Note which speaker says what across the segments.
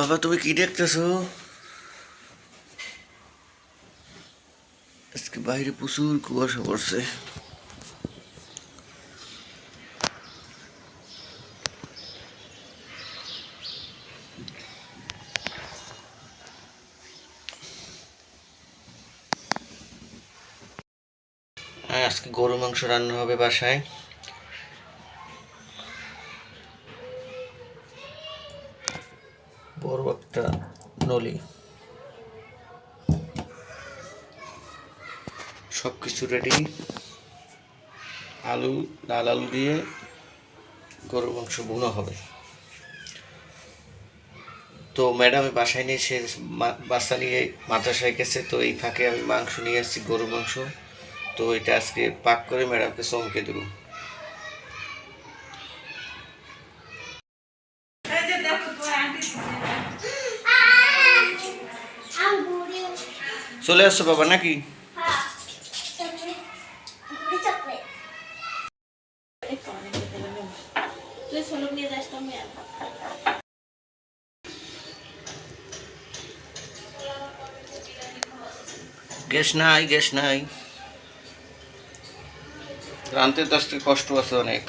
Speaker 1: বাবা, তুমি কি দেখতেছো? আজকে বাইরে প্রচুর কুয়াশা পড়ছে। আর আজকে গরু মাংস রান্না হবে বাসায়। বড় একটা নলি। সব কিছু রেডি আলু, লাল আলু দিয়ে গরুর মাংস বুনো হবে। তো ম্যাডাম বাসায় নিয়ে সে বাচ্চা নিয়ে মাদ্রাসায় গেছে, তো এই ফাঁকে আমি মাংস নিয়ে আসছি, গরুর মাংস। তো এটা আজকে পাক করে ম্যাডামকে চমকে দেবো। চলে আসছো বাবা নাকি? গ্যাস নাই গ্যাস নাই। রানতে তো আজকে কষ্ট আছে অনেক।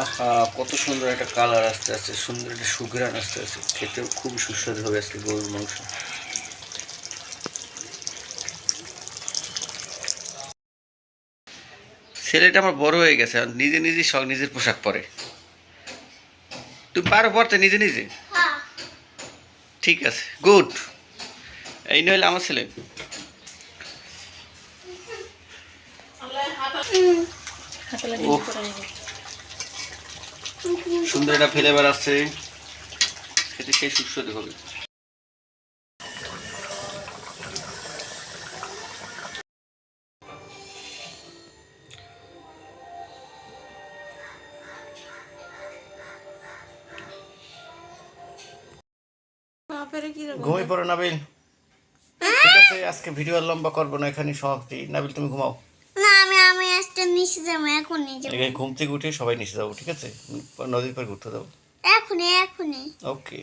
Speaker 1: আহা কত সুন্দর একটা কালার আসতে আসছে সুন্দর একটা সুঘ্রাণ আসতে আসছে খেতেও খুব সুস্বাদু হবে আজকে গরুর মাংস। ছেলেটা আমার বড় হয়ে গেছে আর নিজে নিজে সব নিজের পোশাক পরে। তুই পারো পড়তে নিজে নিজে? ঠিক আছে গুড এই নইলে আমার ছেলে।
Speaker 2: হাতে।
Speaker 1: সুন্দর একটা ফ্লেভার আসছে খেতে সেই সুস্বাদু হবে। ঘুমিয়ে পড়ো নাবিল। ঠিক আছে আজকে ভিডিও লম্বা করব না এখানে সমাপ্তি। নাবিল তুমি ঘুমাও।
Speaker 3: আমি নিচে যাব। এখন নিচে
Speaker 1: ঘুম থেকে উঠে সবাই নিচে যাব ঠিক আছে? নদীর পার ঘুরতে যাব।
Speaker 3: এখনই এখনই।
Speaker 1: ওকে